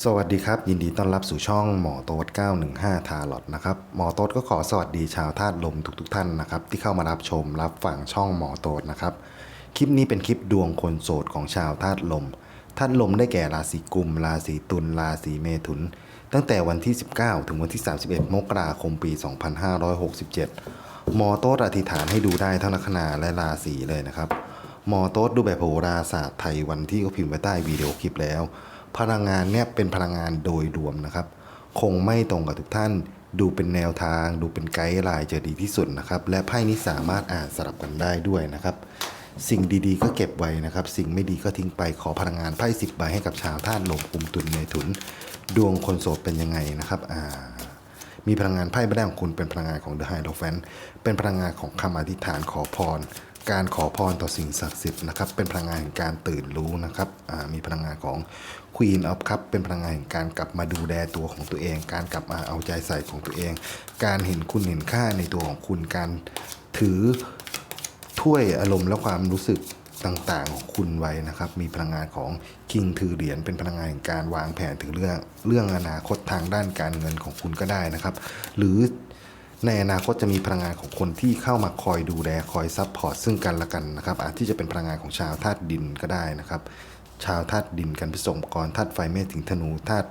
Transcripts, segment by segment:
สวัสดีครับ ยินดีต้อนรับสู่ช่องหมอโต๊ด915 ทาร์ลอตนะครับหมอโต๊ดก็ขอสวัสดีชาวธาตุลมทุกๆทท่านนะครับ ที่เข้ามารับชมรับฟังช่องหมอโต๊ดนะครับ คลิปนี้เป็นคลิปดวงคนโสดของชาวธาตุลมธาตุลมได้แก่ราศีกุม ราศีตุลราศีเมถุน ตั้งแต่วันที่ 19 ถึงวันที่ 31 มกราคมปี 2567 หมอโต๊ดอธิษฐานให้ดูได้ทั้งลัคนาและราศีเลยนะครับหมอโต๊ดดูแบบโหราศาสตร์ไทยวันที่ก็พิมพ์ไว้ใต้วิดีโอคลิปแล้ว พลังงานเนี่ยเป็นพลังงานโดยรวมนะครับ คงไม่ตรงกับทุกท่าน ดูเป็นแนวทาง ดูเป็นไกด์ไลน์จะดีที่สุดนะครับ และไพ่นี้สามารถอ่านสลับกันได้ด้วยนะครับ สิ่งดีๆ ก็เก็บไว้นะครับ สิ่งไม่ดีก็ทิ้งไปขอพลังงานไพ่สิบใบให้กับชาวธาตุลมกุมตุลเมถุน ดวงคนโสดเป็นยังไงนะครับอ่ามีพลังงานไพ่ใบแรกของคุณเป็นพลังงานของ The High Fan เป็นพลังงานของคำอธิษฐานขอพร การขอพรต่อสิ่งศักดิ์สิทธิ์นะครับ เป็นพลังงานแห่งการตื่นรู้นะครับมีพลังงานของ Queen of Cup เป็นพลังงานแห่งการกลับมาดูแลตัวของตัวเอง การกลับมาเอาใจใส่ของตัวเอง การเห็นคุณเห็นค่าในตัวของคุณ การถือถ้วยอารมณ์และความรู้สึกต่างๆของคุณไว้นะครับ มีพลังงานของคิงถือเหรียญเป็นพลังงานแห่งการวางแผนถึงเรื่องเรื่องอนาคตทางด้านการเงินของคุณก็ได้นะครับ หรือ ในอนาคตจะมีพลังงานของคนที่เข้ามาคอยดูแลคอยซัพพอร์ตซึ่งกันและกันนะครับอาจที่จะเป็นพลังงานของชาวธาตุดินก็ได้นะครับ ชาวธาตุดินกันผสมกรธาตุไฟเมษถึงธนูธาตุ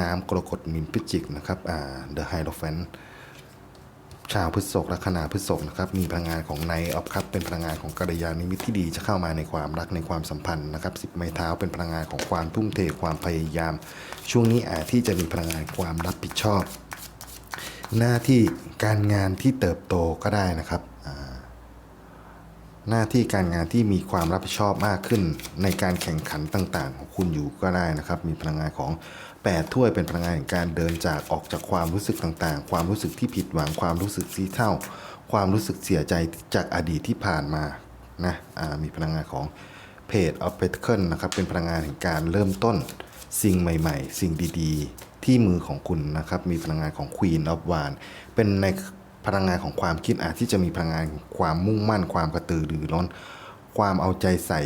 น้ำกรกฎมินพิจิกนะครับอ่า The Hierophant ชาวพฤษภลัคนาพฤษภนะครับมีพลังงานของไนออฟครับเป็นพลังงานของกัลยาณมิตรที่ดีจะเข้ามาในความรักในความสัมพันธ์นะครับสิบไม้เท้าเป็นพลังงานของความทุ่มเทความพยายาม ช่วงนี้อาจที่จะมีพลังงานความรับผิดชอบ หน้าที่การงานที่เติบโตก็ได้นะครับ หน้าที่การงานที่มีความรับผิดชอบมากขึ้นในการแข่งขันต่างๆ ของคุณอยู่ก็ได้นะครับ มีพลังงานของ8ถ้วยเป็นพลังงานแห่งการเดินจากออกจากความรู้สึกต่างๆ ความรู้สึกที่ผิดหวังความรู้สึกซีเท่า ความรู้สึกเสียใจจากอดีตที่ผ่านมานะมีพลังงานของ Page of Pentacles นะครับเป็นพลังงานแห่งการเริ่มต้นสิ่งใหม่ ๆ สิ่งดี ๆ ที่มือของคุณนะครับ มีพลังงานของ Queen of w a n เป็นในพลังงานของความคิดอาจที่จะมีพลังงานความมุ่งมั่น ความกระตือรือร้น ความเอาใจใส่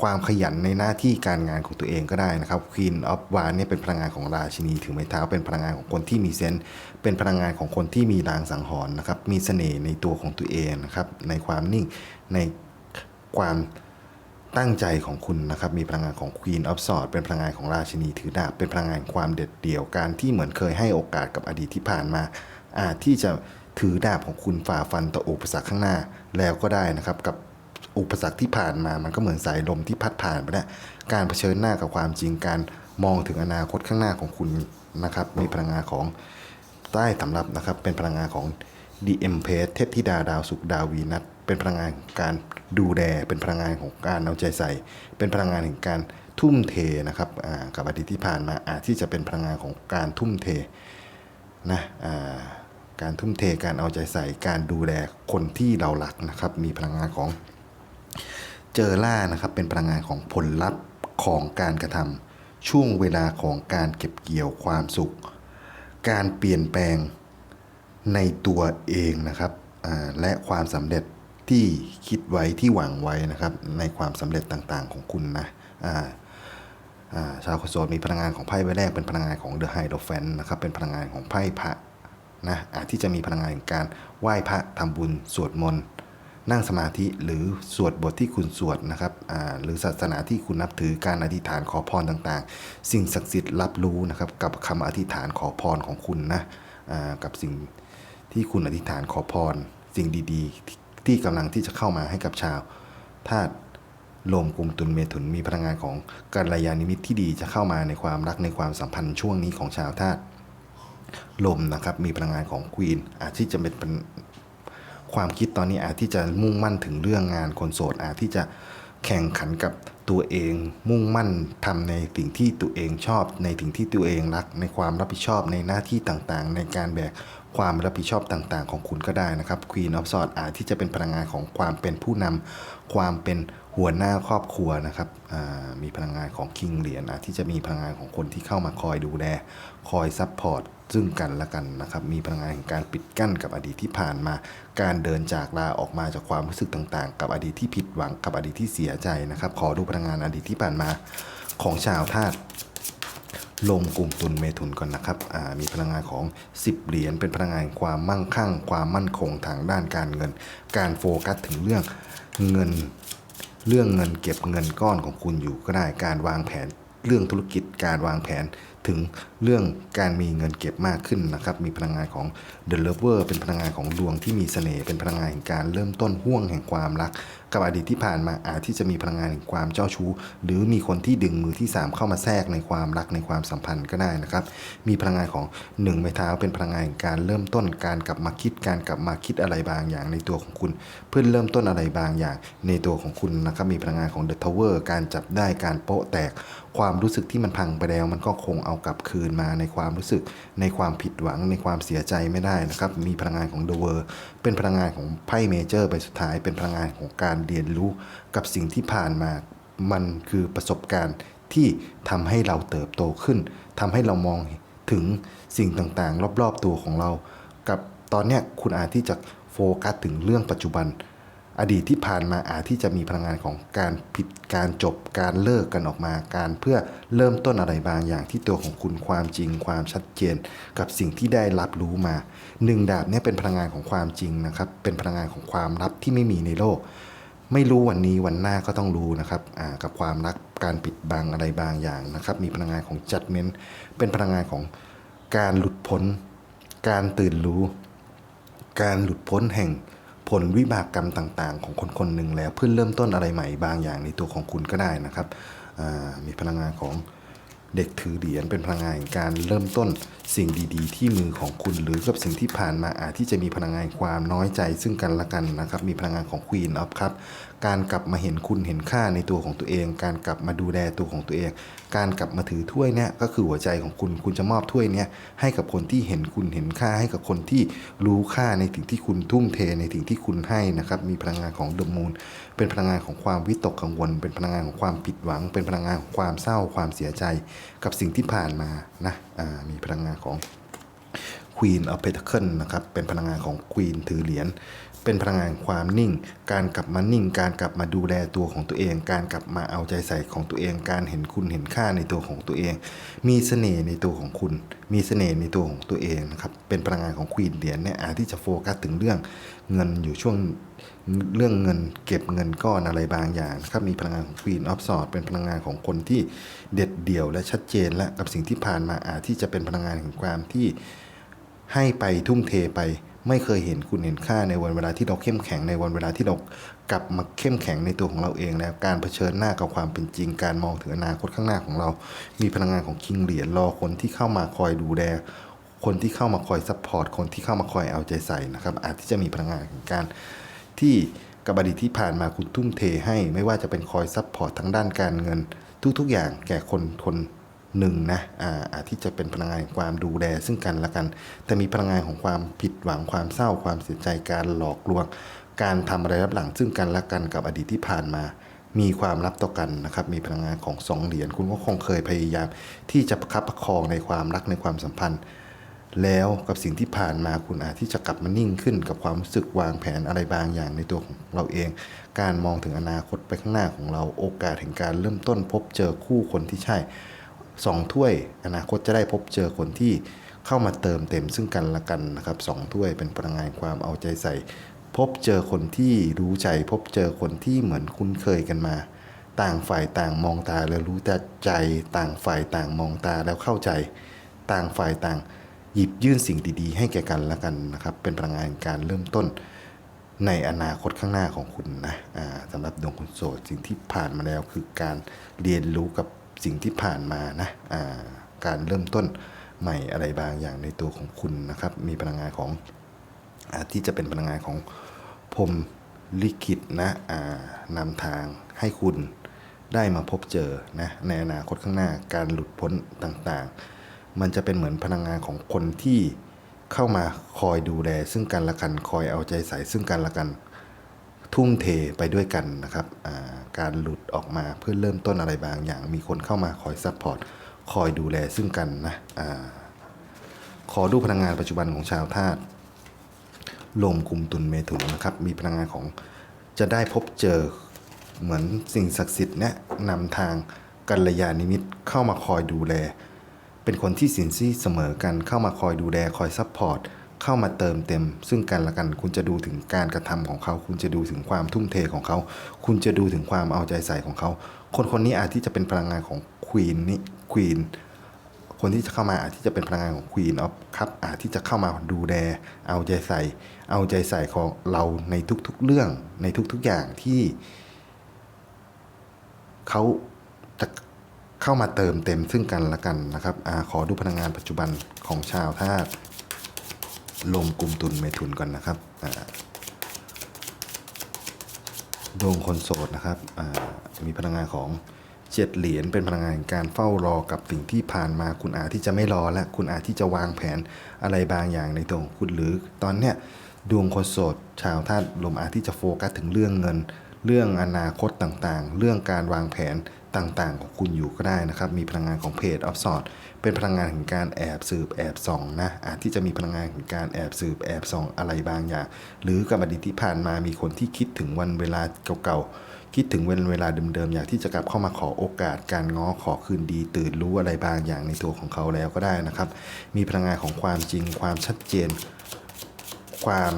ความขยันในหน้าที่การงานของตัวเองก็ได้นะครับ Queen of w a n เนี่ยเป็นพลังงานของราชินีถือไม้เท้า เป็นพลังงานของคนที่มีเซนส์เป็นพลังงานของคนที่มีรางสังหรณ์นะครับ มีเสน่ห์ในตัวของตัวเองนะครับ ในความนิ่ง ในความ ตั้งใจของคุณนะครับมีพลังงานของ Queen of Swords เป็นพลังงานของราชินีถือดาบเป็นพลังงานความเด็ดเดี่ยวการที่เหมือนเคยให้โอกาสกับอดีตที่ผ่านมา อาจที่จะถือดาบของคุณฝ่าฟันต่ออุปสรรคข้างหน้าแล้วก็ได้นะครับกับอุปสรรคที่ผ่านมามันก็เหมือนสายลมที่พัดผ่านไปแล้วการเผชิญหน้ากับความจริงการมองถึงอนาคตข้างหน้าของคุณนะครับมีพลังงานของใต้สำรับนะครับเป็นพลังงานของ d m p เทพธิดาดาวสุขดาววีนัส เป็นพลังงานการดูแลเป็นพลังงานของการเอาใจใส่ เป็นพลังงานแห่งการทุ่มเทนะครับกับอดีตที่ผ่านมาอาจที่จะเป็นพลังงานของการทุ่มเทนะการทุ่มเทการเอาใจใส่การดูแลคนที่เรารักนะครับ มีพลังงานของเจอล่านะครับเป็นพลังงานของผลลัพธ์ของการกระทำช่วงเวลาของการเก็บเกี่ยวความสุข การเปลี่ยนแปลงในตัวเองนะครับและความสำเร็จ ที่คิดไว้ที่หวังไว้นะครับ ในความสำเร็จต่างๆของคุณนะอ่าาชาวโคโซนมีพลังงานของไพ่ใบแรกเป็นพลังงานของ The Hierophant นะครับเป็นพลังงานของไพ่พระนะอาจที่จะมีพลังงานของการไหว้พระทำบุญสวดมนต์นั่งสมาธิหรือสวดบทที่คุณสวดนะครับหรือศาสนาที่คุณนับถือการอธิษฐานขอพรต่างๆ สิ่งศักดิ์สิทธิ์รับรู้นะครับกับคำอธิษฐานขอพรของคุณนะกับสิ่งที่คุณอธิษฐานขอพร สิ่งดีๆ ที่ที่กำลังที่จะเข้ามาให้กับชาวธาตุลมกุมตุลเมถุนมีพลังงานของกัลยาณมิตรที่ดีจะเข้ามาในความรักในความสัมพันธ์ช่วงนี้ของชาวธาตุลมนะครับมีพลังงานของควีนอาจที่จะเป็นเป็นความคิดตอนนี้อาจที่จะมุ่งมั่นถึงเรื่องงานคนโสดอาจที่จะแข่งขันกับตัวเองมุ่งมั่นทำในสิ่งที่ตัวเองชอบ ในสิ่งที่ตัวเองรัก ในความรับผิดชอบในหน้าที่ต่างๆ ในการแบก ความรับผิดชอบต่างๆ ของคุณก็ได้นะครับ Queen of Swords อาจที่จะเป็นพลังงานของความเป็นผู้นำความเป็นหัวหน้าครอบครัวนะครับมีพลังงานของ King เหรียญอาที่จะมีพลังงานของคนที่เข้ามาคอยดูแล คอยซัพพอร์ตซึ่งกันและกันนะครับ มีพลังงานแห่งการปิดกั้นกับอดีตที่ผ่านมา การเดินจากลาออกมาจากความรู้สึกต่างๆ กับอดีตที่ผิดหวังกับอดีตที่เสียใจนะครับ ขอดูพลังงานอดีตที่ผ่านมาของชาวธาตุ ลงกลุ่มตุนเมถุนก่อนนะครับมีพลังงานของ 10 เหรียญเป็นพลังงานความมั่งคั่ง ความมั่นคงทางด้านการเงิน การโฟกัสถึงเรื่องเงินเรื่องเงินเก็บเงินก้อนของคุณอยู่ก็ได้การวางแผนเรื่องธุรกิจการวางแผนถึงเรื่องการมีเงินเก็บมากขึ้นนะครับ มีพลังงานของ The Lover เป็นพลังงานของดวงที่มีเสน่ห์เป็นพลังงานแห่งการเริ่มต้นห่วงแห่งความรัก กับอดีตที่ผ่านมาอาจที่จะมีพลังงานแห่งความเจ้าชู้ หรือมีคนที่ดึงมือที่ 3 เข้ามาแทรกในความรักในความสัมพันธ์ก็ได้นะครับ มีพลังงานของหนึ่งไม้เท้าเป็นพลังงานแห่งการเริ่มต้นการกลับมาคิดการกลับมาคิดอะไรบางอย่างในตัวของคุณ เพื่อเริ่มต้นอะไรบางอย่างในตัวของคุณนะครับมีพลังงานของเดอะทาวเวอร์การจับได้การโปะแตก ความรู้สึกที่มันพังไปแล้ว มันก็คงเอากลับคืนมาในความรู้สึก ในความผิดหวัง ในความเสียใจไม่ได้นะครับ มีพลังงานของ The World เป็นพลังงานของไพ่เมเจอร์ใบสุดท้าย เป็นพลังงานของการเรียนรู้กับสิ่งที่ผ่านมา มันคือประสบการณ์ที่ทำให้เราเติบโตขึ้นทำให้เรามองถึงสิ่งต่างๆ รอบๆตัวของเรา กับตอนเนี้ยคุณอาจที่จะโฟกัสถึงเรื่องปัจจุบัน อดีตที่ผ่านมาอาจที่จะมีพลังงานของการผิดการจบการเลิกกันออกมาการเพื่อเริ่มต้นอะไรบางอย่างที่ตัวของคุณความจริง ความชัดเจน กับสิ่งที่ได้รับรู้มาหนึ่งดาบเนี่ยเป็นพลังงานของความจริงนะครับ เป็นพลังงานของความลับที่ไม่มีในโลก ไม่รู้วันนี้วันหน้าก็ต้องรู้นะครับกับความรักการปิดบังอะไรบางอย่างนะครับ มีพลังงานของ judgment เป็นพลังงานของการหลุดพ้น การตื่นรู้ การหลุดพ้นแห่ง ผลวิบากกรรมต่าง ๆ ของคนคนหนึ่งแล้วเพื่อเริ่มต้นอะไรใหม่บางอย่างในตัวของคุณก็ได้นะครับมีพลังงานของเด็กถือเหรียญเป็นพลังงานการเริ่มต้นสิ่งดีๆ ที่มือของคุณหรือกับสิ่งที่ผ่านมาอาจที่จะมีพลังงานความน้อยใจซึ่งกันและกันนะครับ มีพลังงานของ Queen of ครับ การกลับมาเห็นคุณเห็นค่าในตัวของตัวเอง การกลับมาดูแลตัวของตัวเอง การกลับมาถือถ้วยเนี่ยก็คือหัวใจของคุณคุณจะมอบถ้วยเนี่ยให้กับคนที่เห็นคุณเห็นค่าให้กับคนที่รู้ค่าในสิ่งที่คุณทุ่มเทในสิ่งที่คุณให้นะครับมีพลังงานของ The Moon เป็นพลังงานของความวิตกกังวล เป็นพลังงานของความผิดหวัง เป็นพลังงานของความเศร้าความเสียใจ กับสิ่งที่ผ่านมานะมีพลังงานของ Queen of Pentacle นะครับ เป็นพลังงานของ Queen ถือเหรียญ เป็นพลังงานความนิ่ง การกลับมานิ่ง การกลับมาดูแลตัวของตัวเอง การกลับมาเอาใจใส่ของตัวเอง การเห็นคุณเห็นค่าในตัวของตัวเอง มีเสน่ห์ในตัวของคุณ มีเสน่ห์ในตัวของตัวเองนะครับเป็นพลังงานของ Queen เหรียญเนี่ยอาจที่จะโฟกัสถึงเรื่องเงินอยู่ช่วงเรื่องเงินเก็บเงินก้อนอะไรบางอย่างนะครับมีพลังงานของ Queen of Swords เป็นพลังงานของคนที่เด็ดเดี่ยวและชัดเจนและกับสิ่งที่ผ่านมาอาจที่จะเป็นพลังงานแห่งความที่ให้ไปทุ่มเทไป ไม่เคยเห็นคุณเห็นค่าในวันเวลาที่เราเข้มแข็งในวันเวลาที่เรากลับมาเข้มแข็งในตัวของเราเองแล้วการเผชิญหน้ากับความเป็นจริง การมองถึงอนาคตข้างหน้าของเรา มีพลังงานของคิงเหรียญรอคนที่เข้ามาคอยดูแลคนที่เข้ามาคอยซัพพอร์ตคนที่เข้ามาคอยเอาใจใส่นะครับ อาจที่จะมีพลังงานของการที่กับอดีตที่ผ่านมาคุณทุ่มเทให้ ไม่ว่าจะเป็นคอยซัพพอร์ตทั้งด้านการเงิน ทุกๆอย่างแก่คนคน หนึ่งนะอาอาจที่จะเป็นพลังงานแห่งความดูแลซึ่งกันและกัน แต่มีพลังงานของความผิดหวังความเศร้าความเสียใจการหลอกลวง การทำอะไรรับหลังซึ่งกันและกันกับอดีตที่ผ่านมา มีความลับต่อกันนะครับมีพลังงานของสองเหรียญคุณก็คงเคยพยายาม ที่จะประคับประคองในความรักในความสัมพันธ์ แล้วกับสิ่งที่ผ่านมาคุณอาจที่จะกลับมานิ่งขึ้น กับความรู้สึกวางแผนอะไรบางอย่างในตัวของเราเอง การมองถึงอนาคตไปข้างหน้าของเราโอกาสแห่งการเริ่มต้นพบเจอคู่คนที่ใช่ สองถ้วยอนาคตจะได้พบเจอคนที่เข้ามาเติมเต็มซึ่งกันและกันนะครับสองถ้วยเป็นพลังงานความเอาใจใส่ พบเจอคนที่รู้ใจ พบเจอคนที่เหมือนคุ้นเคยกันมา ต่างฝ่ายต่างมองตาแล้วรู้แต่ใจต่างฝ่ายต่างมองตาแล้วเข้าใจ ต่างฝ่ายต่างหยิบยื่นสิ่งดีๆ ให้แก่กันและกันนะครับ เป็นพลังงานการเริ่มต้นในอนาคตข้างหน้าของคุณนะอ่าสำหรับดวงคนโสดสิ่งที่ผ่านมาแล้วคือการเรียนรู้กับ สิ่งที่ผ่านมานะาการเริ่มต้นใหม่อะไรบางอย่างในตัวของคุณนะครับ มีพลังงานของอที่จะเป็นพลังงานของพรมลิขิตนะนำทางให้คุณได้มาพบเจอนะในอนาคตข้างหน้าการหลุดพ้นต่างๆ มันจะเป็นเหมือนพลังงานของคนที่เข้ามาคอยดูแล ซึ่งกันและกันคอยเอาใจใส่ซึ่งกันและกัน ทุ่มเทไปด้วยกันนะครับอ่า การหลุดออกมาเพื่อเริ่มต้นอะไรบางอย่าง มีคนเข้ามาคอยซัพพอร์ตคอยดูแลซึ่งกันนะอาขอดูพลังงานปัจจุบันของชาวธาตุลมกุมตุนเมถุนนะครับ มีพลังงานของจะได้พบเจอเหมือนสิ่งศักดิ์สิทธิ์แนะนำทางกัลยาณมิตรเข้ามาคอยดูแล เป็นคนที่สินซี่เสมอกันเข้ามาคอยดูแลคอยซัพพอร์ต เข้ามาเติมเต็ม ซึ่งกันและกัน คุณจะดูถึงการกระทำของเขา คุณจะดูถึงความทุ่มเทของเขา คุณจะดูถึงความเอาใจใส่ของเขา คนคนนี้อาจที่จะเป็นพลังงานของควีนนี่ควีนคนที่จะเข้ามาอาจที่จะเป็นพลังงานของ Queen of Cup อาจที่จะเข้ามาดูแลเอาใจใส่ เอาใจใส่ของเราในทุกๆเรื่องในทุกๆอย่างที่เขาจะเข้ามาเติมเต็มซึ่งกันและกันนะครับอขอดูพลังงานปัจจุบันของชาวธาตุ ลงกลุ่มตุนเมทุนก่อนนะครับดวงคนโสดนะครับมีพลังงานของเจ็ดเหรียญเป็นพลังงานการเฝ้ารอกับสิ่งที่ผ่านมาคุณอาจที่จะไม่รอและคุณอาจที่จะวางแผนอะไรบางอย่างในตัวของคุณหรือตอนเนี้ยดวงคนโสดชาวธาตุลมอาจที่จะโฟกัสถึงเรื่องเงิน เรื่องอนาคตต่างๆ เรื่องการวางแผนต่างๆ ของคุณอยู่ก็ได้นะครับ มีพลังงานของเพจออฟสอดเป็นพลังงานแห่งการแอบสืบแอบส่องนะอาจที่จะมีพลังงานแห่งการแอบสืบแอบส่องอะไรบางอย่าง หรือกับอดีตที่ผ่านมามีคนที่คิดถึงวันเวลาเก่าๆ คิดถึงวันเวลาเดิมๆ อยากที่จะกลับเข้ามาขอโอกาสการง้อขอคืนดี ตื่นรู้อะไรบางอย่างในตัวของเขาแล้วก็ได้นะครับ มีพลังงานของความจริงความชัดเจน ความ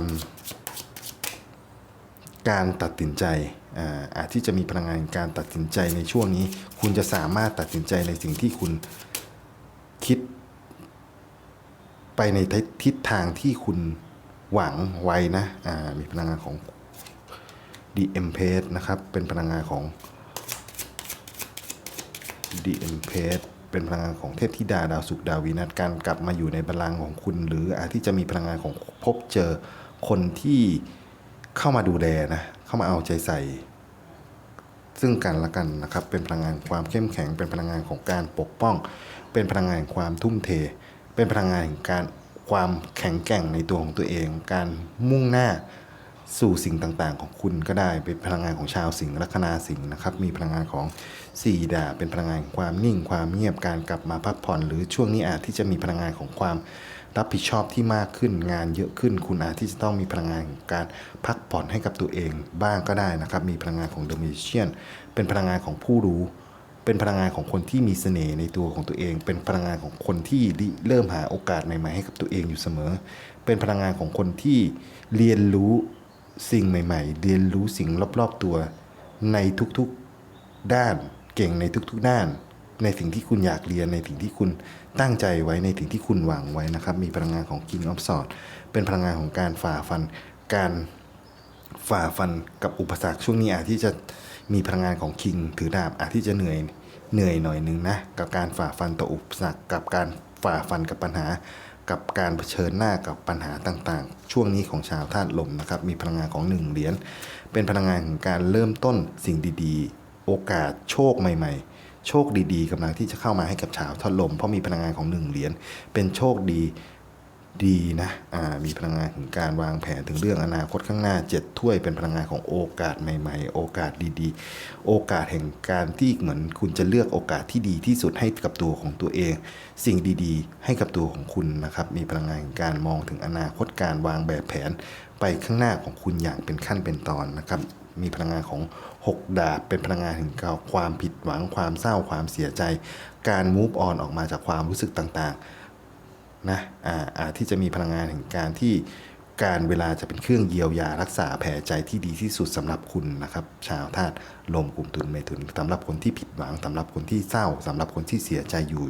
การตัดสินใจอาจที่จะมีพลังงานการตัดสินใจในช่วงนี้ คุณจะสามารถตัดสินใจในสิ่งที่คุณคิด ไปในทิศทางที่คุณหวังไว้นะมีพลังงานของ The e m p a c e นะครับ เป็นพลังงานของ The e m p a c e เป็นพลังงานของเทพธิดาดาวศุกดาววีนัสการกลับมาอยู่ในบัลลังก์ของคุณ หรืออาจที่จะมีพลังงานของพบเจอคนที่ เข้ามาดูแลนะ เข้ามาเอาใจใส่ ซึ่งกันและกันนะครับ เป็นพลังงานความเข้มแข็ง เป็นพลังงานของการปกป้อง เป็นพลังงานแห่งความทุ่มเท เป็นพลังงานแห่งการความแข็งแกร่งในตัวของตัวเอง การมุ่งหน้าสู่สิ่งต่างๆ ของคุณก็ได้เป็นพลังงานของชาวสิงห์ลัคนาสิงห์นะครับ มีพลังงานของสี่ดาเป็นพลังงานความนิ่งความเงียบการกลับมาพักผ่อน หรือช่วงนี้อาจที่จะมีพลังงานของความ รับผิดชอบที่มากขึ้นงานเยอะขึ้น คุณอาจที่จะต้องมีพลังงานของการพักผ่อนให้กับตัวเองบ้างก็ได้นะครับ มีพลังงานของเดอะมิเชียนเป็นพลังงานของผู้รู้ เป็นพลังงานของคนที่มีเสน่ห์ในตัวของตัวเอง เป็นพลังงานของคนที่เริ่มหาโอกาสใหม่ๆให้กับตัวเองอยู่เสมอ เป็นพลังงานของคนที่เรียนรู้สิ่งใหม่ ๆ เรียนรู้สิ่งรอบๆตัวในทุกๆด้านเก่งในทุกๆด้าน ในสิ่งที่คุณอยากเรียนในสิ่งที่คุณ ตั้งใจไว้ในสิ่งที่คุณหวังไว้นะครับ มีพลังงานของ King of Swords เป็นพลังงานของการฝ่าฟัน การฝ่าฟันกับอุปสรรคช่วงนี้อาจที่จะมีพลังงานของคิงถือดาบอาจที่จะเหนื่อยเหนื่อยหน่อยนึงนะกับการฝ่าฟันต่ออุปสรรคกับการฝ่าฟันกับปัญหา กับการเผชิญหน้ากับปัญหาต่างๆ ช่วงนี้ของชาวธาตุลมนะครับ มีพลังงานของหนึ่งเหรียญเป็นพลังงานของการเริ่มต้นสิ่งดีๆ โอกาสโชคใหม่ ๆ โชคดีๆกำลังที่จะเข้ามาให้กับชาวธาตุลมเพราะมีพลังงานของหนึ่งเหรียญเป็นโชคดีดีนะอ่ามีพลังงานถึงการวางแผนถึงเรื่องอนาคตข้างหน้าเจ็ดถ้วยเป็นพลังงานของโอกาสใหม่ๆ โอกาสดีๆ โอกาสแห่งการที่เหมือนคุณจะเลือกโอกาสที่ดีที่สุดให้กับตัวของตัวเอง สิ่งดีๆ ให้กับตัวของคุณนะครับ มีพลังงานแห่งการมองถึงอนาคตการวางแบบแผนไปข้างหน้าของคุณอย่างเป็นขั้นเป็นตอนนะครับ มีพลังงานของ 6 ดาบเป็นพลังงานถึงความผิดหวังความเศร้าความเสียใจ การ move on ออกมาจากความรู้สึกต่างๆนะอาอาจที่จะมีพลังงานแห่งการที่การเวลาจะเป็นเครื่องเยียวยารักษาแผลใจที่ดีที่สุดสำหรับคุณนะครับ ชาวธาตุลมกลุ่มตุนเมถุนสำหรับคนที่ผิดหวังสำหรับคนที่เศร้าสำหรับคนที่เสียใจอยู่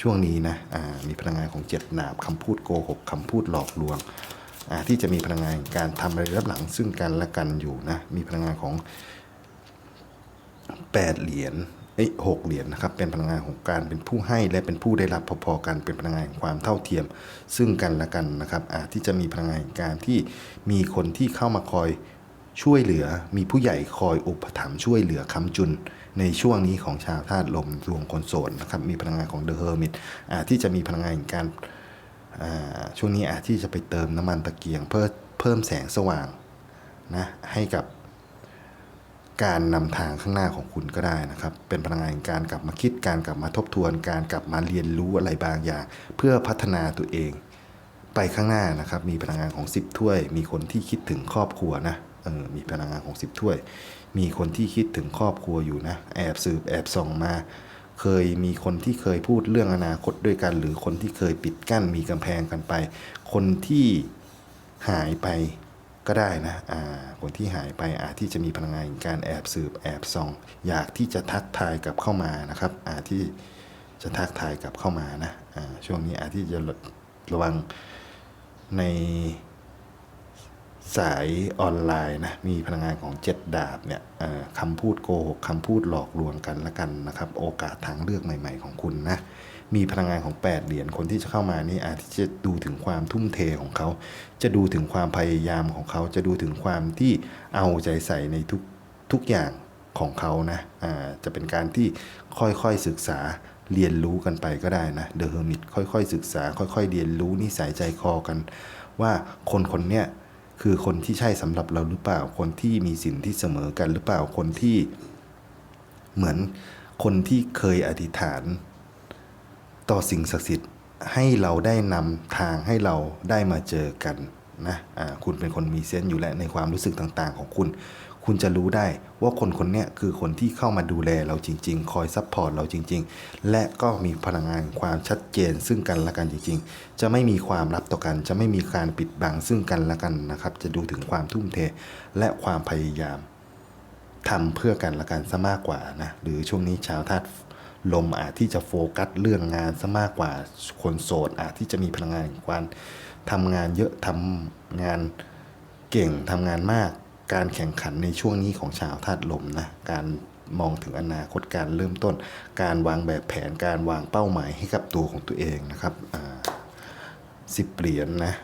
ช่วงนี้นะอ่ามีพลังงานของเจ็ดดาบคำพูดโกหกคำพูดหลอกลวงที่จะมีพลังงานการทำอะไรรับหลังซึ่งกันและกันอยู่นะมีพลังงานของ แปดเหรียญเอ้ยหกเหรียญนะครับ เป็นพลังงานของการเป็นผู้ให้และเป็นผู้ได้รับพอๆกันเป็นพลังงานแห่งความเท่าเทียม ซึ่งกันและกันนะครับอาจที่จะมีพลังงานการที่มีคนที่เข้ามาคอยช่วยเหลือ มีผู้ใหญ่คอยอุปถัมภ์ช่วยเหลือคำจุน ในช่วงนี้ของชาวธาตุลมดวงคนโสดนะครับ มีพลังงานของเดอะเฮอร์มิตอาจที่จะมีพลังงานการช่วงนี้อาจที่จะไปเติมน้ำมันตะเกียง เพื่อเพิ่มแสงสว่างนะให้กับ การนำทางข้างหน้าของคุณก็ได้นะครับ เป็นพลังงานการกลับมาคิดการกลับมาทบทวน การกลับมาเรียนรู้อะไรบางอย่าง เพื่อพัฒนาตัวเอง ไปข้างหน้านะครับ มีพลังงานของ 10 ถ้วย มีคนที่คิดถึงครอบครัวนะเออมีพลังงานของ 10 ถ้วย มีคนที่คิดถึงครอบครัวอยู่นะ แอบสืบแอบส่องมา เคยมีคนที่เคยพูดเรื่องอนาคตด้วยกัน หรือคนที่เคยปิดกั้นมีกำแพงกันไป คนที่หายไป ก็ได้นะอ่าคนที่หายไปอาจที่จะมีพลังงานการแอบสืบแอบส่อง อยากที่จะทักทายกลับเข้ามานะครับอาจที่จะทักทายกลับเข้ามานะอ่าช่วงนี้อาจที่จะระวังในสายออนไลน์นะมีพลังงานของเจ็ดดาบเนี่ยคำพูดโกหกคำพูดหลอกลวงกันละกันนะครับ โอกาสทางเลือกใหม่ ๆ ของคุณนะ มีพลังงานของ 8 เหรียญคนที่จะเข้ามานี่อาจจะดูถึงความทุ่มเทของเขา จะดูถึงความพยายามของเขา จะดูถึงความที่เอาใจใส่ในทุกทุกอย่างของเขานะอ่าจะเป็นการที่ค่อยๆศึกษาเรียนรู้กันไปก็ได้นะเดอะเฮอร์มิตค่อยๆ ศึกษา ค่อยๆ เรียนรู้นิสัยใจคอกัน ว่าคนคนเนี้ยคือคนที่ใช่สำหรับเราหรือเปล่าคนที่มีสินที่เสมอกันหรือเปล่าคนที่เหมือนคนที่เคยอธิษฐาน ต่อสิ่งศักดิ์สิทธิ์ให้เราได้นำทางให้เราได้มาเจอกันนะอ่าคุณเป็นคนมีเซนส์อยู่แล้วในความรู้สึกต่างๆ ของคุณ คุณจะรู้ได้ว่าคนคนนี้คือคนที่เข้ามาดูแลเราจริง ๆ คอยซัพพอร์ตเราจริง ๆ และก็มีพลังงานความชัดเจนซึ่งกันและกันจริง ๆ จะไม่มีความลับต่อกัน จะไม่มีการปิดบังซึ่งกันและกันนะครับ จะดูถึงความทุ่มเทและความพยายามทำเพื่อกันและกันซะมากกว่านะหรือช่วงนี้ชาวธาตุ ลมอาจที่จะโฟกัสเรื่องงานซะมากกว่าคนโสดอาจที่จะมีพลังงานของการทำงานเยอะทำงานเก่งทำงานมาก การแข่งขันในช่วงนี้ของชาวธาตุลมนะการมองถึงอนาคตการเริ่มต้น การวางแบบแผนการวางเป้าหมายให้กับตัวของตัวเองนะครับสิบเหรียญนะ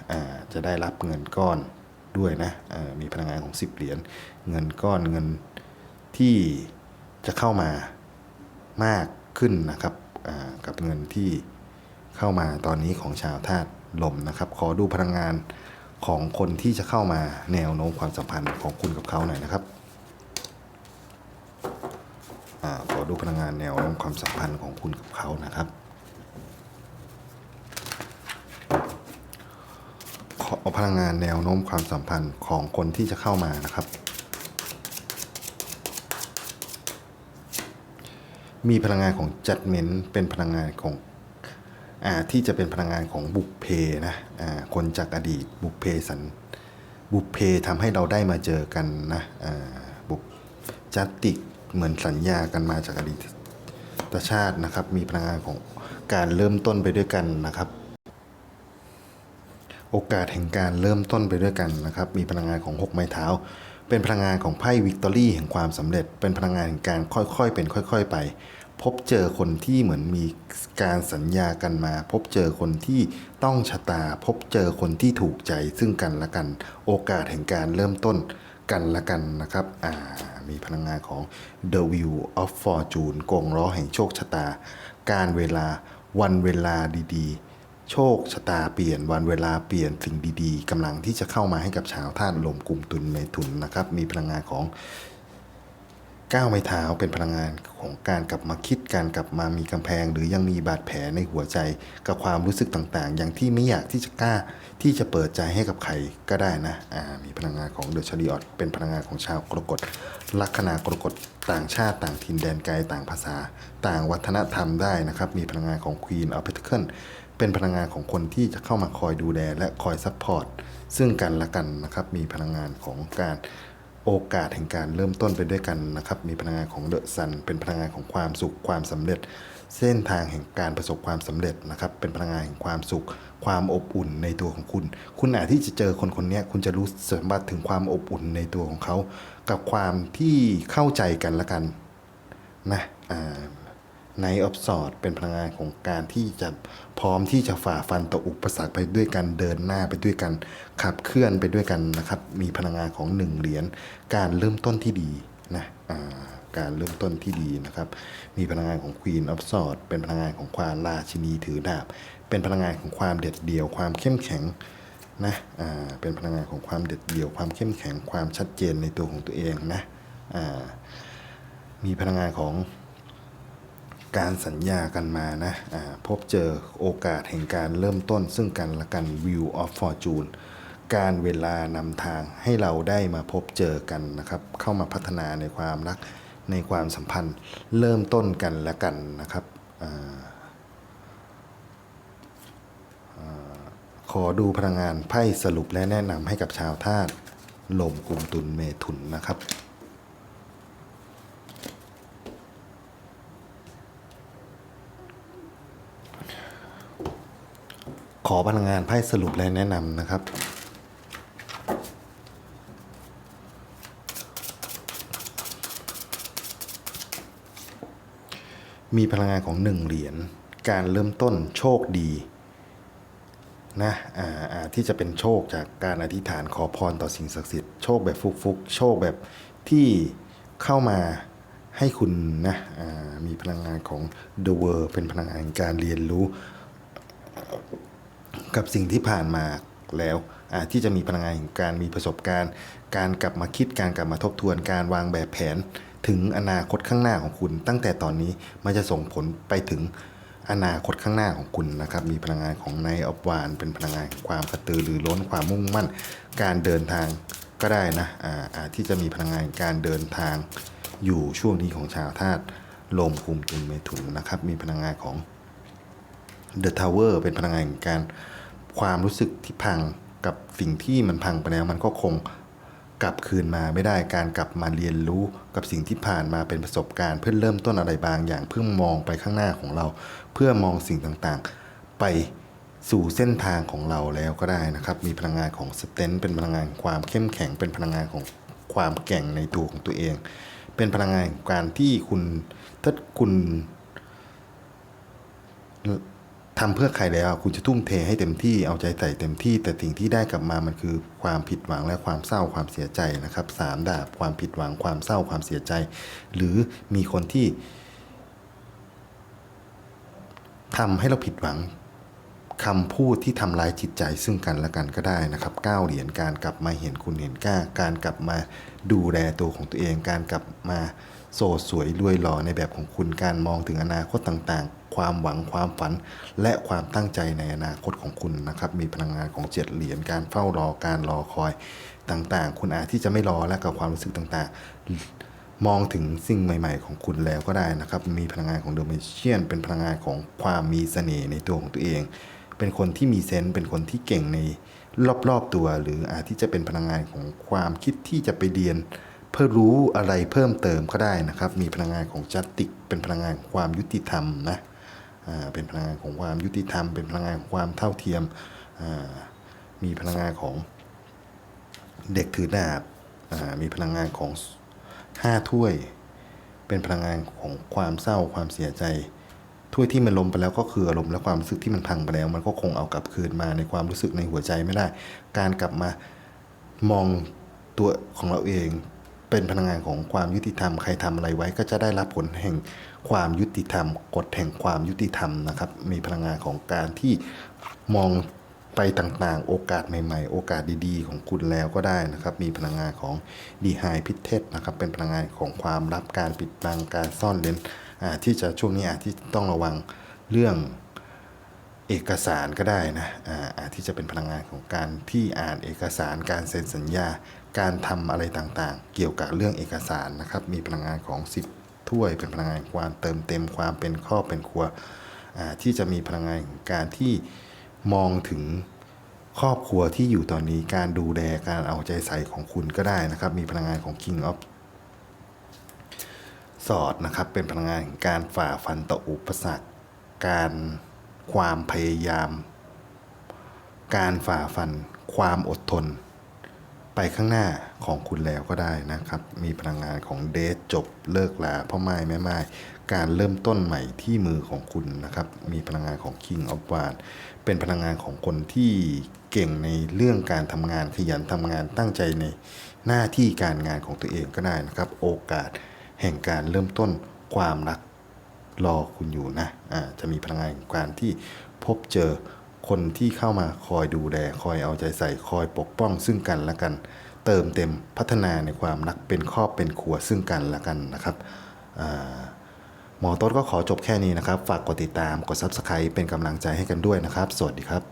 จะได้รับเงินก้อนด้วยนะมีพลังงานของ10เหรียญเงินก้อนเงินที่จะเข้ามามาก ขึ้นนะครับกับเงินที่เข้ามาตอนนี้ของชาวธาตุลมนะครับ ขอดูพลังงานของคนที่จะเข้ามาแนวโน้มความสัมพันธ์ของคุณกับเขาหน่อยนะครับอขอดูพลังงานแนวโน้มความสัมพันธ์ของคุณกับเขานะครับขอพลังงานแนวโน้มความสัมพันธ์ของคนที่จะเข้ามานะครับ มีพลังงานของจัดเมนเป็นพลังงานของอ่าที่จะเป็นพลังงานของบุพเพนะอ่าคนจากอดีตบุพเพสันบุพเพทำให้เราได้มาเจอกันนะอ่าบุพจัตติเหมือนสัญญากันมาจากอดีตชาตินะครับ มีพลังงานของการเริ่มต้นไปด้วยกันนะครับ โอกาสแห่งการเริ่มต้นไปด้วยกันนะครับ มีพลังงานของ6ไม้เท้า เป็นพลังงานของไพ่วิกตอรี่แห่งความสำเร็จ เป็นพลังงานแห่งการค่อยๆ เป็นค่อย ๆ ไป พบเจอคนที่เหมือนมีการสัญญากันมา พบเจอคนที่ต้องชะตา พบเจอคนที่ถูกใจซึ่งกันและกัน โอกาสแห่งการเริ่มต้นกันและกันนะครับ อ่า มีพลังงานของ The Wheel of Fortune กงล้อแห่งโชคชะตา การเวลาวันเวลาดีๆ โชคชะตาเปลี่ยนวันเวลาเปลี่ยนสิ่งดีๆกำลังที่จะเข้ามาให้กับชาวธาตุลมกลุ่มตุนเมถุนนะครับ มีพลังงานของก้าวไม้เท้าเป็นพลังงานของการกลับมาคิดการกลับมามีกำแพง หรือยังมีบาดแผลในหัวใจกับความรู้สึกต่างๆ อย่างที่ไม่อยากที่จะกล้าที่จะเปิดใจให้กับใครก็ได้นะอ่ามีพลังงานของเดอะชาริออตเป็นพลังงานของชาวกรกฎลัคนากรกฎต่างชาติต่างถิ่นแดนไกลต่างภาษา ต่างวัฒนธรรมได้นะครับ มีพลังงานของ Queen of Pentacles เเป็นพลังงานของคนที่จะเข้ามาคอยดูแลและคอยซัพพอร์ตซึ่งกันและกันนะครับ มีพลังงานของการโอกาสแห่งการเริ่มต้นไปด้วยกันนะครับ มีพลังงานของเดอะซัน เป็นพลังงานของความสุขความสำเร็จ เส้นทางแห่งการประสบความสำเร็จนะครับ เป็นพลังงานแห่งความสุข ความอบอุ่นในตัวของคุณ คุณอาจที่จะเจอคนคนนี้คุณจะรู้สัมผัสถึงความอบอุ่นในตัวของเขา กับความที่เข้าใจกันละกันนะ อ่า ในออฟสอดเป็นพลังงานของการที่จะพร้อมที่จะฝ่าฟันต่ออุปสรรคไปด้วยกันเดินหน้าไปด้วยกันขับเคลื่อนไปด้วยกันนะครับ มีพลังงานของหนึ่งเหรียญการเริ่มต้นที่ดีนะการเริ่มต้นที่ดีนะครับ มีพลังงานของ Queen of Swords เป็นพลังงานของความราชินีถือดาบ เป็นพลังงานของความเด็ดเดี่ยวความเข้มแข็งนะเป็นพลังงานของความเด็ดเดี่ยวความเข้มแข็งความชัดเจนในตัวของตัวเองนะมีพลังงานของ การสัญญากันมานะพบเจอโอกาสแห่งการเริ่มต้นซึ่งกันและกัน View of Fortune การเวลานำทางให้เราได้มาพบเจอกันนะครับ เข้ามาพัฒนาในความรักในความสัมพันธ์ เริ่มต้นกันและกันนะครับออขอดูพลังงานไพ่สรุปและแนะนำให้กับชาวธาตุลมกลุ่มตุลเมถุนนะครับ อพลังงานไพ่สรุปและแนะนำนะครับ มีพลังงานของหนึ่งเหรียญการเริ่มต้นโชคดีนะอ่าอ่าที่จะเป็นโชคจากการอธิษฐานขอพรต่อสิ่งศักดิ์สิทธิ์โชคแบบฟุกๆ โชคแบบที่เข้ามาให้คุณนะอ่ามีพลังงานของ The World เป็นพลังงานการเรียนรู้ กับสิ่งที่ผ่านมาแล้วที่จะมีพลังงานแห่งการมีประสบการณ์ การกลับมาคิดการกลับมาทบทวนการวางแบบแผน ถึงอนาคตข้างหน้าของคุณ ตั้งแต่ตอนนี้มันจะส่งผลไปถึงอนาคตข้างหน้าของคุณนะครับ มีพลังงานของไนออฟวานเป็นพลังงานแห่งความกระตือรือร้นความมุ่งมั่น การเดินทางก็ได้นะอาอาที่จะมีพลังงานแห่งการเดินทางอยู่ช่วงนี้ของชาวธาตุลมคุมตุลเมถุนนะครับ มีพลังงานของ The Tower เป็นพลังงานแห่งการ ความรู้สึกที่พังกับสิ่งที่มันพังไปแล้วมันก็คงกลับคืนมาไม่ได้การกลับมาเรียนรู้กับสิ่งที่ผ่านมาเป็นประสบการณ์ เพื่อเริ่มต้นอะไรบางอย่างเพื่อมองไปข้างหน้าของเรา เพื่อมองสิ่งต่างๆ ไปสู่เส้นทางของเราแล้วก็ได้นะครับ มีพลังงานของสเตนเป็นพลังงานความเข้มแข็ง เป็นพลังงานของความแก่งในตัวของตัวเอง เป็นพลังงานการที่คุณถ้าคุณ ทำเพื่อใครแล้ว คุณจะทุ่มเทให้เต็มที่เอาใจใส่เต็มที่ แต่สิ่งที่ได้กลับมามันคือความผิดหวังและความเศร้าความเสียใจนะครับสามดาบความผิดหวังความเศร้าความเสียใจ หรือมีคนที่ทำให้เราผิดหวังคำพูดที่ทำร้ายจิตใจซึ่งกันและกันก็ได้นะครับก้าวเหรียญการกลับมาเห็นคุณเห็นกล้า การกลับมาดูแลตัวของตัวเอง การกลับมา โสดสวยรวยหล่อในแบบของคุณการมองถึงอนาคตต่างๆ ความหวังความฝัน และความตั้งใจในอนาคตของคุณนะครับ มีพลังงานของเจ็ดเหรียญการเฝ้ารอการรอคอยต่างๆ คุณอาจที่จะไม่รอและกับความรู้สึกต่างๆ มองถึงสิ่งใหม่ ๆ ของคุณแล้วก็ได้นะครับ มีพลังงานของเดอะเมเชียน เป็นพลังงานของความมีเสน่ห์ในตัวของตัวเอง เป็นคนที่มีเซนส์เป็นคนที่เก่งในรอบๆตัว หรืออาจที่จะเป็นพลังงานของความคิดที่จะไปเรียน เพื่อรู้อะไรเพิ่มเติมก็ได้นะครับ มีพลังงานของจัตติก เป็นพลังงานความยุติธรรมนะเป็นพลังงานของความยุติธรรม เป็นพลังงานของความเท่าเทียม มีพลังงานของเด็กถือดาบมีพลังงานของห้าถ้วย เป็นพลังงานของความเศร้าความเสียใจถ้วยที่มันล้มไปแล้วก็คืออารมณ์และความรู้สึกที่มันพังไปแล้ว มันก็คงเอากลับคืนมาในความรู้สึกในหัวใจไม่ได้ การกลับมามองตัวของเราเอง เป็นพลังงานของความยุติธรรม ใครทำอะไรไว้ก็จะได้รับผลแห่งความยุติธรรม กฎแห่งความยุติธรรมนะครับ มีพลังงานของการที่มองไปต่างๆ โอกาสใหม่ ๆ โอกาสดีๆ ของคุณแล้วก็ได้นะครับ มีพลังงานของดีไฮพิเทสนะครับ เป็นพลังงานของความลับการปิดบังการซ่อนเร้นที่จะช่วงนี้อาจที่ต้องระวังเรื่องเอกสารก็ได้นะอาอาจที่จะเป็นพลังงานของการที่อ่านเอกสารการเซ็นสัญญา การทำอะไรต่างๆ เกี่ยวกับเรื่องเอกสารนะครับ มีพลังงานของสิบถ้วย เป็นพลังงานความเติมเต็มความเป็นครอบเป็นครัวที่จะมีพลังงานของการที่มองถึงครอบครัวที่อยู่ตอนนี้การดูแลการเอาใจใส่ของคุณก็ได้นะครับ มีพลังงานของ King of สอดนะครับ เป็นพลังงานแห่งการฝ่าฟันต่ออุปสรรค การความพยายาม การฝ่าฟัน ความอดทน ไปข้างหน้าของคุณแล้วก็ได้นะครับ มีพลังงานของเดทจบเลิกลาพ่อไม้แม่ไม้การเริ่มต้นใหม่ที่มือของคุณนะครับ มีพลังงานของ King of w a n เป็นพลังงานของคนที่เก่งในเรื่องการทำงานขยันทำงานตั้งใจในหน้าที่การงานของตัวเองก็ได้นะครับ โอกาสแห่งการเริ่มต้นความรักรอคุณอยู่นะอ่าจะมีพลังงานของการที่พบเจอ คนที่เข้ามาคอยดูแล คอยเอาใจใส่ คอยปกป้องซึ่งกันและกัน เติมเต็มพัฒนาในความรักเป็นครอบเป็นครัวซึ่งกันและกันนะครับหมอต้นก็ขอจบแค่นี้นะครับ ฝากกดติดตาม กด Subscribe เป็นกำลังใจให้กันด้วยนะครับ สวัสดีครับ